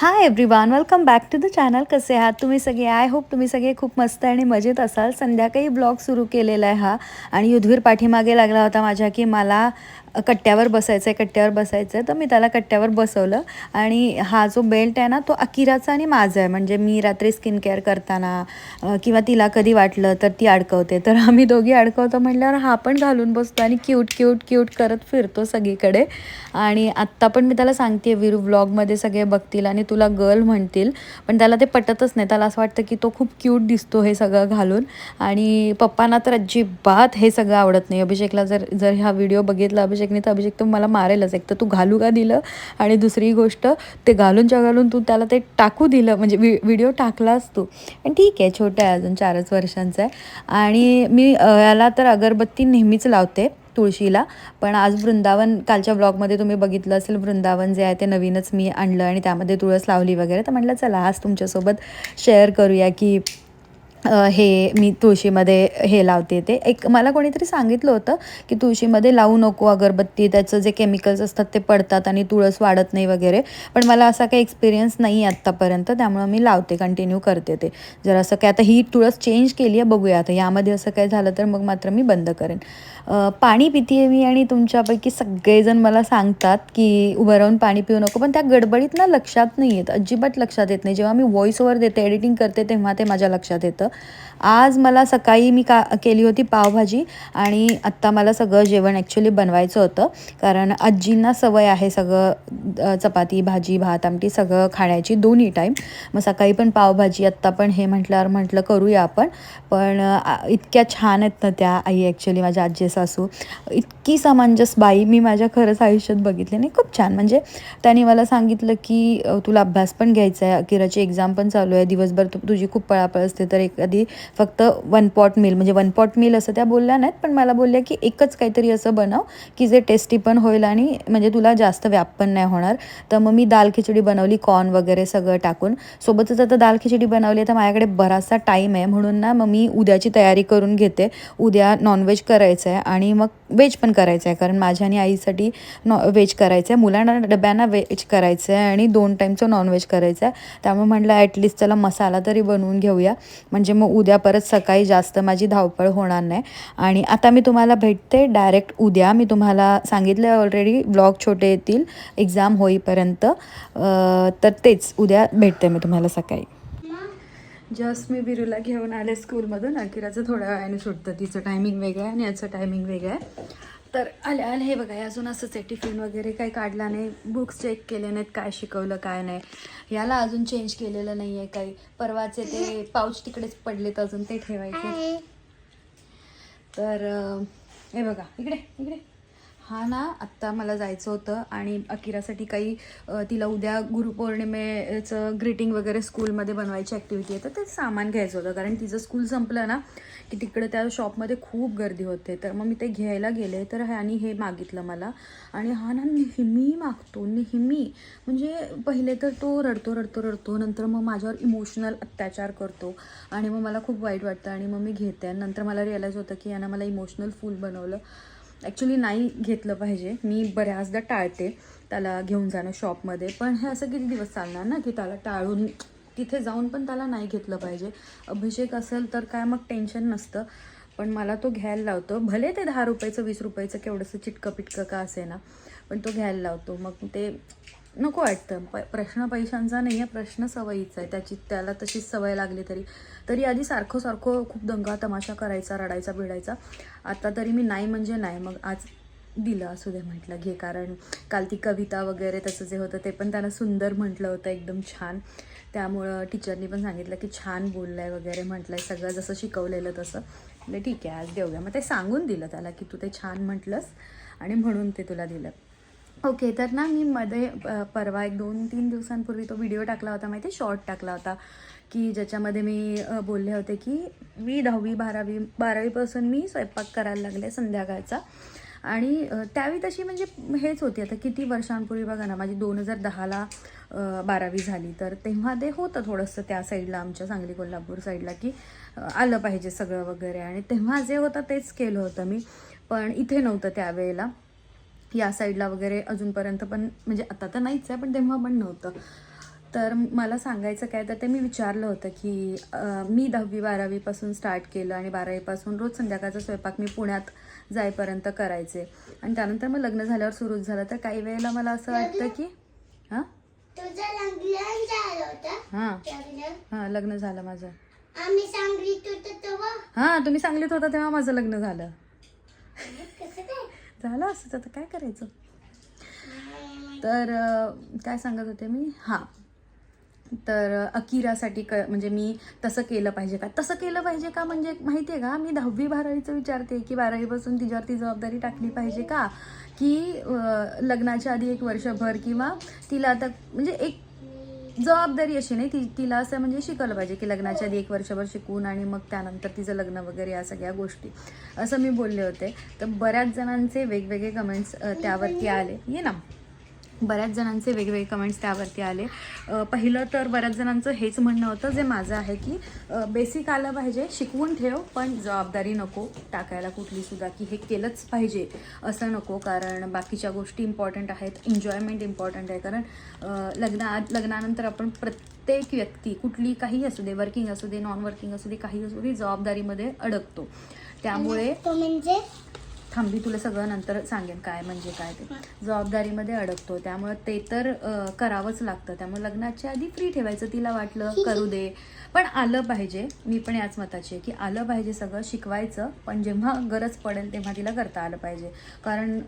Hi everyone welcome back to the channel कसे आहात तुम्ही सगळे? आय होप तुम्ही सगळे खूप मस्त आणि मजेत असाल. संध्याकाळी ब्लॉग सुरू केलेला आहे हा. आणि युधवीर पाठीमागे लागला होता माझ्या की मला कट्ट्यावर बसायचं आहे कट्ट्यावर बसायचं आहे तर मी त्याला कट्ट्यावर बसवलं. आणि हा जो बेल्ट आहे ना तो अकिराचा आणि माझा आहे. म्हणजे मी रात्री स्किन केअर करताना किंवा तिला कधी वाटलं तर ती अडकवते. तर आम्ही दोघी अडकवतो म्हटल्यावर हा पण घालून बसतो आणि क्यूट क्यूट क्यूट करत फिरतो सगळीकडे. आणि आत्ता पण मी त्याला सांगते वीरू व्लॉगमध्ये सगळे बघतील आणि तुला गर्ल म्हणतील पण त्याला ते पटतच नाही. त्याला असं वाटतं की तो खूप क्यूट दिसतो हे सगळं घालून. आणि पप्पांना तर अजिबात हे सगळं आवडत नाही. अभिषेकला जर जर हा व्हिडिओ बघितला अभिषेकने तर अभिषेक तर मला मारेलच. एक तर तू घालू का दिलं? आणि दुसरी गोष्ट ते घालूनच्या घालून तू त्याला ते टाकू दिलं. म्हणजे व्हि व्हिडिओ टाकलास तू. पण ठीक आहे छोटा आहे अजून चारच वर्षांचा आहे. आणि मी याला तर अगरबत्ती नेहमीच लावते. तुळशीला. पण आज वृंदावन कालच्या ब्लॉगमध्ये तुम्ही बघितलं असेल वृंदावन जे आहे ते नवीनच मी आणलं आणि त्यामध्ये तुळस लावली वगैरे. तर म्हटलं चला आज तुमच्यासोबत शेअर करूया की हे मी तुळशीमध्ये हे लावते ते. एक मला कोणीतरी सांगितलं होतं की तुळशीमध्ये लावू नको अगरबत्ती त्याचं जे केमिकल्स असतात ते पडतात आणि तुळस वाढत नाही वगैरे. पण मला असा काही एक्सपिरियन्स नाही आहे आत्तापर्यंत त्यामुळं मी लावते कंटिन्यू करते ते. जर असं काय आता ही तुळस चेंज केली आहे बघूया आता. यामध्ये असं काय झालं तर मग मात्र मी बंद करेन. पाणी पिते मी आणि तुमच्यापैकी सगळेजण मला सांगतात की उभं राहून पाणी पिऊ नको पण त्या गडबडीत ना लक्षात नाही येत अजिबात लक्षात येत नाही. जेव्हा मी व्हॉइस ओव्हर देते एडिटिंग करते तेव्हा ते माझ्या लक्षात येतं. आज मला सकाळी मी का केली होती पावभाजी आणि आत्ता मला सगळं जेवण ॲक्च्युली बनवायचं होतं. कारण आजींना सवय आहे सगळं चपाती भाजी भात आमटी सगळं खाण्याची दोन्ही टाईम मग सकाळी पण पावभाजी आत्ता पण हे म्हटल्यावर म्हटलं करूया आपण. पण इतक्या छान आहेत ना त्या आई ॲक्च्युली माझ्या आजी सासू. इतकी समंजस बाई मी माझ्या खरंच आयुष्यात बघितले नाही. खूप छान. म्हणजे त्यांनी मला सांगितलं की तुला अभ्यास पण घ्यायचा आहे. अकिराची एक्झाम पण चालू आहे. दिवसभर तू तुझी खूप पळापळ असते. तर एक कधी फक्त वन पॉट मील म्हणजे वन पॉट मील असं त्या बोलल्या नाहीत पण मला बोलल्या की एकच काहीतरी असं बनव की जे टेस्टी पण होईल आणि म्हणजे तुला जास्त व्याप पण नाही होणार. तर मग मी दाल खिचडी बनवली कॉर्न वगैरे सगळं टाकून. सोबतच आता दाल खिचडी बनवली तर माझ्याकडे बराचसा टाईम आहे. म्हणून ना मग मी उद्याची तयारी करून घेते. उद्या नॉनव्हेज करायचं आहे आणि मग व्हेज पण करायचं आहे कारण माझ्या आणि आईसाठी नॉ व्हेज करायचं आहे मुलांना डब्यांना व्हेज करायचं आहे आणि दोन टाईमचं नॉनव्हेज करायचं आहे त्यामुळे म्हटलं ॲटलिस्ट त्याला मसाला तरी बनवून घेऊया. म्हणजे म्हणजे मग उद्या परत सकाळी जास्त माझी धावपळ होणार नाही. आणि आता मी तुम्हाला भेटते डायरेक्ट उद्या. मी तुम्हाला सांगितलं ऑलरेडी ब्लॉग छोटे येतील एक्झाम होईपर्यंत. तर तेच उद्या भेटते मी तुम्हाला सकाळी. जस्ट मी बिरूला घेऊन आले स्कूलमधून अकिराचं थोड्या वेळाने सुटतं. तिचं टायमिंग वेगळं आहे आणि याचं टायमिंग वेगळं आहे. तर आले आले. हे बघा अजून असंच आहे. टिफिन वगैरे काही काढला नाही. बुक्स चेक केले नाहीत काय शिकवलं काय नाही. याला अजून चेंज केलेलं नाही आहे काही. परवाचे ते पाऊच तिकडेच पडलेत अजून ते ठेवायचे. तर हे बघा. इकडे इकडे. हा ना आत्ता मला जायचं होतं आणि अकिरासाठी काही तिला उद्या गुरुपौर्णिमेचं ग्रीटिंग वगैरे स्कूलमध्ये बनवायची ॲक्टिव्हिटी आहे तर ते सामान घ्यायचं होतं. कारण तिचं स्कूल संपलं ना की तिकडे त्या शॉपमध्ये खूप गर्दी होते. तर मग मी ते घ्यायला गेले तर ह्यानी हे मागितलं मला. आणि हा ना नेहमी मागतो नेहमी. म्हणजे पहिले तर तो रडतो रडतो रडतो. नंतर मग माझ्यावर इमोशनल अत्याचार करतो. आणि मग मला खूप वाईट वाटतं आणि मग मी घेते. आणि नंतर मला रिअलाईज होतं की यानं मला इमोशनल फूल बनवलं. ॲक्च्युली नाही घेतलं पाहिजे. मी बऱ्याचदा टाळते त्याला घेऊन जाणं शॉपमध्ये पण हे असं किती दिवस चालणार ना की त्याला टाळून तिथे जाऊन पण त्याला नाही घेतलं पाहिजे. अभिषेक असेल तर काय मग टेन्शन नसतं. पण मला तो घ्यायला लावतो. भले ते दहा रुपयाचं वीस रुपयाचं केवढंसं चिटकं पिटकं का असे ना पण तो घ्यायला लावतो. मग ते नको वाटतं. प प्रश्न पैशांचा नाही आहे प्रश्न सवयीचा आहे. त्याची त्याला तशीच सवय लागली तरी. तरी आधी सारखं सारखं खूप दंगा तमाशा करायचा रडायचा भिडायचा. आता तरी मी नाही म्हणजे नाही. मग आज दिलं असू दे म्हटलं घे. कारण काल ती कविता वगैरे त्याचं जे होतं ते पण त्यानं सुंदर म्हटलं होतं एकदम छान. त्यामुळं टीचरनी पण सांगितलं की छान बोललं आहे वगैरे म्हटलं आहे सगळं जसं शिकवलेलं तसं. ठीक आहे आज देऊया मग ते सांगून दिलं त्याला की तू ते छान म्हटलंस आणि म्हणून ते तुला दिलं. ओके तर ना मी मध्ये परवा एक दोन तीन दिवसांपूर्वी तो व्हिडिओ टाकला होता माहिती शॉर्ट टाकला होता की ज्याच्यामध्ये मी बोलले होते की मी दहावी बारावी बारावीपासून मी स्वयंपाक करायला लागले संध्याकाळचा. आणि त्यावेळी तशी म्हणजे हेच होती. आता किती वर्षांपूर्वी बघा ना माझी दोन हजार दहाला बारावी झाली. तर तेव्हा ते होतं थोडंसं त्या साईडला आमच्या सांगली कोल्हापूर साईडला की आलं पाहिजे सगळं वगैरे. आणि तेव्हा जे होतं तेच केलं होतं मी. पण इथे नव्हतं त्यावेळेला. या साईडला वगैरे अजूनपर्यंत पण म्हणजे आता तर नाहीच आहे पण तेव्हा पण नव्हतं. तर मला सांगायचं काय तर ते मी विचारलं होतं की मी दहावी बारावीपासून स्टार्ट केलं आणि बारावीपासून रोज संध्याकाळचा स्वयंपाक मी पुण्यात जाईपर्यंत करायचे. आणि त्यानंतर मग लग्न झाल्यावर सुरूच झालं. तर काही वेळेला मला असं वाटतं की हां? हां. हां लग्न झालं माझं. हां तुम्ही सांगलीत होता तेव्हा माझं लग्न झालं. झालं असं तर काय करायचं? तर काय सांगत होते मी? हां. तर अकिरासाठी क म्हणजे मी तसं केलं पाहिजे का? तसं केलं पाहिजे का म्हणजे माहिती आहे का? मी दहावी बारावीचं विचारते की बारावीपासून तिच्यावरती जबाबदारी टाकली पाहिजे का? की लग्नाच्या आधी एक वर्षभर किंवा तिला आता म्हणजे एक जबाबदारी अशी नाही ती तिला असं म्हणजे शिकवलं पाहिजे की लग्नाच्या आधी एक वर्षभर शिकून आणि मग त्यानंतर तिचं लग्न वगैरे या सगळ्या गोष्टी. असं मी बोलले होते. तर बऱ्याच जणांचे वेगवेगळे कमेंट्स त्यावरती आले. ये ना. बऱ्याच जणांचे वेगवेगळे कमेंट्स त्यावरती आले. पहिलं तर बऱ्याच जणांचं हेच म्हणणं होतं जे माझं आहे की बेसिक आलं पाहिजे शिकवून ठेव पण जबाबदारी नको टाकायला कुठली सुद्धा की हे केलंच पाहिजे असं नको. कारण बाकीच्या गोष्टी इम्पॉर्टंट आहेत एन्जॉयमेंट इम्पॉर्टंट आहे. कारण लग्ना लग्नानंतर आपण प्रत्येक व्यक्ती कुठली काही असू दे वर्किंग असू दे नॉन वर्किंग असू दे काही असू दे जबाबदारीमध्ये अडकतो. त्यामुळे म्हणजे थांबी तुला सगळं नंतर सांगेन काय म्हणजे काय ते. जबाबदारीमध्ये अडकतो त्यामुळे ते तर करावंच लागतं. त्यामुळे लग्नाच्या आधी फ्री ठेवायचं तिला वाटलं करू दे. पण आलं पाहिजे मी पण याच मताची आहे की आलं पाहिजे सगळं शिकवायचं. पण जेव्हा गरज पडेल तेव्हा तिला करता आलं पाहिजे. कारण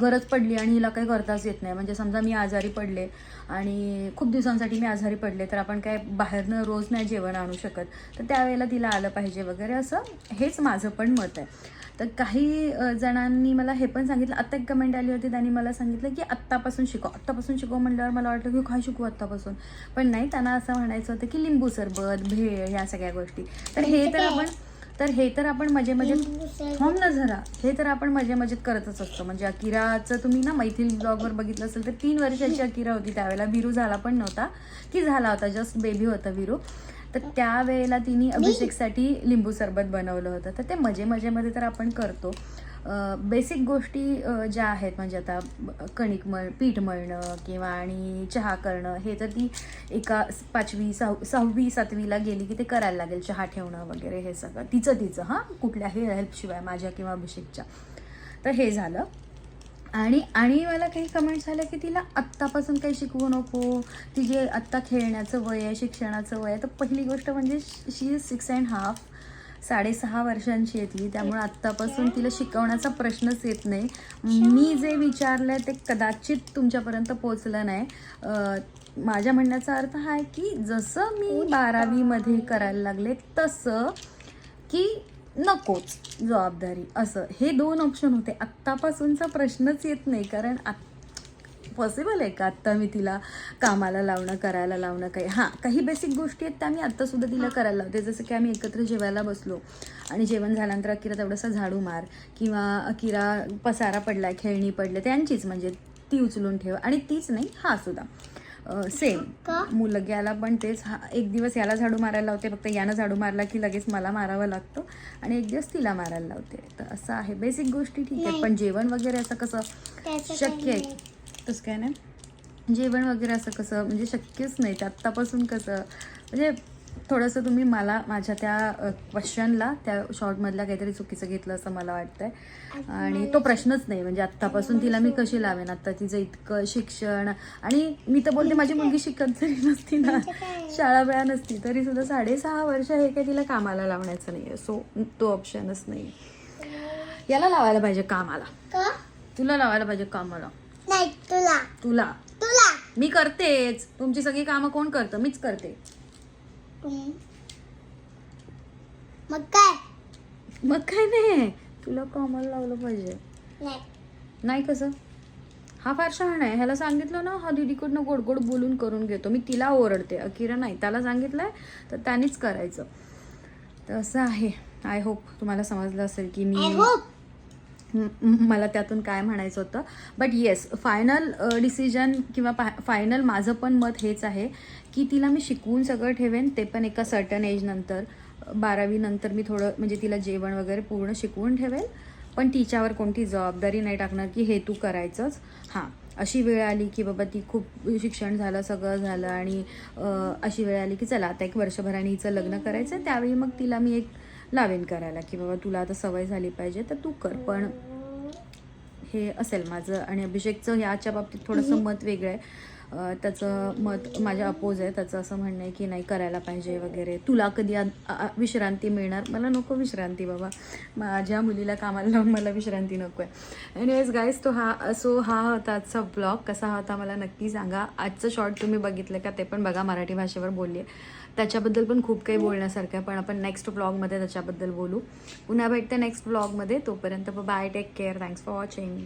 गरज पडली आणि हिला काही करताच येत नाही. म्हणजे समजा मी आजारी पडले आणि खूप दिवसांसाठी मी आजारी पडले तर आपण काय बाहेरनं रोज नाही जेवण आणू शकत. तर त्यावेळेला तिला आलं पाहिजे वगैरे असं हेच माझं पण मत आहे. तर काही जणांनी मला हे पण सांगितलं. आत्ता एक कमेंट आली होती त्यांनी मला सांगितलं की आत्तापासून शिकव. आत्तापासून शिकव म्हणल्यावर मला वाटलं की काय शिकू आत्तापासून? पण नाही त्यांना असं म्हणायचं होतं की लिंबू सरबत भेळ ह्या सगळ्या गोष्टी. तर हे तर आपण तर हे तर आपण मजे मजेत थांब ना जरा. हे तर आपण मजे मजेत करतच असतो. म्हणजे अकिराचं तुम्ही ना मैथिली ब्लॉगवर बघितलं असेल तर तीन वर्षाची अकिरा होती त्यावेळेला. विरू झाला पण नव्हता. की झाला होता? जस्ट बेबी होता विरू. तर त्यावेळेला तिने अभिषेकसाठी लिंबू सरबत बनवलं होतं. तर ते मजे मजेमध्ये तर आपण करतो. बेसिक गोष्टी ज्या आहेत म्हणजे आता कणिक मळ पीठ मळणं किंवा आणि चहा करणं हे तर ती एका पाचवी सहाव सहावी सातवीला गेली की ते करायला लागेल चहा ठेवणं वगैरे हे सगळं. तिचं तिचं हां कुठल्याही हेल्पशिवाय माझ्या किंवा अभिषेकच्या. तर हे झालं. आणि आणि मला काही कमेंट्स झाल्या की तिला आत्तापासून काही शिकवू नको. तिचे आत्ता खेळण्याचं वय आहे शिक्षणाचं वय आहे. तर पहिली गोष्ट म्हणजे she is six and half साडेसहा वर्षांची आहे ती. त्यामुळे आत्तापासून तिला शिकवण्याचा प्रश्नच येत नाही. मी जे विचारलं ते कदाचित तुमच्यापर्यंत पोचलं नाही. माझ्या म्हणण्याचा अर्थ हा आहे की जसं मी बारावीमध्ये करायला लागले तसं की नकोच जबाबदारी. असं. हे दोन ऑप्शन होते. आत्तापासूनचा प्रश्नच येत नाही. कारण पॉसिबल आहे का आत्ता मी तिला कामाला लावणं करायला लावणं काही? हां काही बेसिक गोष्टी आहेत त्या मी आत्तासुद्धा तिला करायला लावते. जसं की आम्ही एकत्र जेवायला बसलो आणि जेवण झाल्यानंतर अकिरा तेवढंसा झाडू मार किंवा अकिरा पसारा पडला खेळणी पडले त्यांचीच. म्हणजे ती उचलून ठेव. आणि तीच नाही हा सुद्धा. सेम? मुलग्याला पण तेच. हा एक दिवस याला झाडू मारायला लावते फक्त यानं झाडू मारला की लगेच मला मारावं लागतं आणि एक दिवस तिला मारायला लावते. तर असं आहे. बेसिक गोष्टी ठीक आहे. पण जेवण वगैरे असं कसं? शक्य आहे. तसं काय नाही. जेवण वगैरे असं कसं? म्हणजे शक्यच नाही. ते आत्तापासून कसं? म्हणजे थोडंसं तुम्ही मला माझ्या त्या क्वेश्चनला त्या शॉर्टमधल्या काहीतरी चुकीचं घेतलं असं मला वाटतंय. आणि तो प्रश्नच नाही म्हणजे आत्तापासून तिला मी कशी लावेन? आत्ता तिचं इतकं शिक्षण आणि मी तर बोलते माझी मुलगी शिकत जरी नसती ना शाळा वेळा नसती तरी सुद्धा साडेसहा वर्ष हे काही तिला कामाला लावण्याचं नाही आहे सो तो ऑप्शनच नाही याला लावायला पाहिजे कामाला. तुला लावायला पाहिजे कामाला. तुला. तुला. तुला. मी करतेच. तुमची सगळी कामं कोण करतं? मीच करते. मग काय? मग काय नाही. तुला कामाला लावलं पाहिजे. नाही. नाही कसं? हा फार शहाणा आहे. ह्याला सांगितलं ना हा दीदीकडनं गोड गोड बोलून करून घेतो. मी तिला ओरडते. अकिरा नाही. त्याला सांगितलंय तर त्यानेच करायचं. तर असं आहे. आय होप तुम्हाला समजलं असेल की म- मला त्यातून काय म्हणायचं होतं. बट येस फायनल डिसिजन किंवा फायनल माझं पण मत हेच आहे की तिला मी शिकवून सगळं ठेवेन ते पण एका सर्टन एजनंतर बारावीनंतर मी थोडं म्हणजे तिला जेवण वगैरे पूर्ण शिकवून ठेवेल. पण तिच्यावर कोणती जबाबदारी नाही टाकणार की हे तू करायचंच. हां अशी वेळ आली की बाबा ती खूप शिक्षण झालं सगळं झालं आणि अशी वेळ आली की चला आता एक वर्षभराने हिचं लग्न करायचं आहे त्यावेळी मग तिला मी एक लावेन करायला की बाबा तुला आता सवय झाली पाहिजे तर तू कर. पण हे असेल माझं आणि अभिषेकचं याच्या बाबतीत थोडंसं मत वेगळं आहे. त्याचं मत माझ्या अपोज आहे. त्याचं असं म्हणणं आहे की नाही करायला पाहिजे वगैरे. तुला कधी विश्रांती मिळणार? मला नको विश्रांती बाबा. माझ्या मुलीला कामाला लावून मला विश्रांती नको आहे एनिवेज गाईज तो हा सो हा होता आजचा ब्लॉग कसा होता मला नक्की सांगा. आजचं शॉर्ट तुम्ही बघितलं का ते पण बघा. मराठी भाषेवर बोलली. आहे त्याच्याबद्दल पण खूप काही बोलण्यासारखं आहे. पण आपण नेक्स्ट ब्लॉगमध्ये त्याच्याबद्दल बोलू. पुन्हा भेटते नेक्स्ट ब्लॉगमध्ये तोपर्यंत bye take care thanks for watching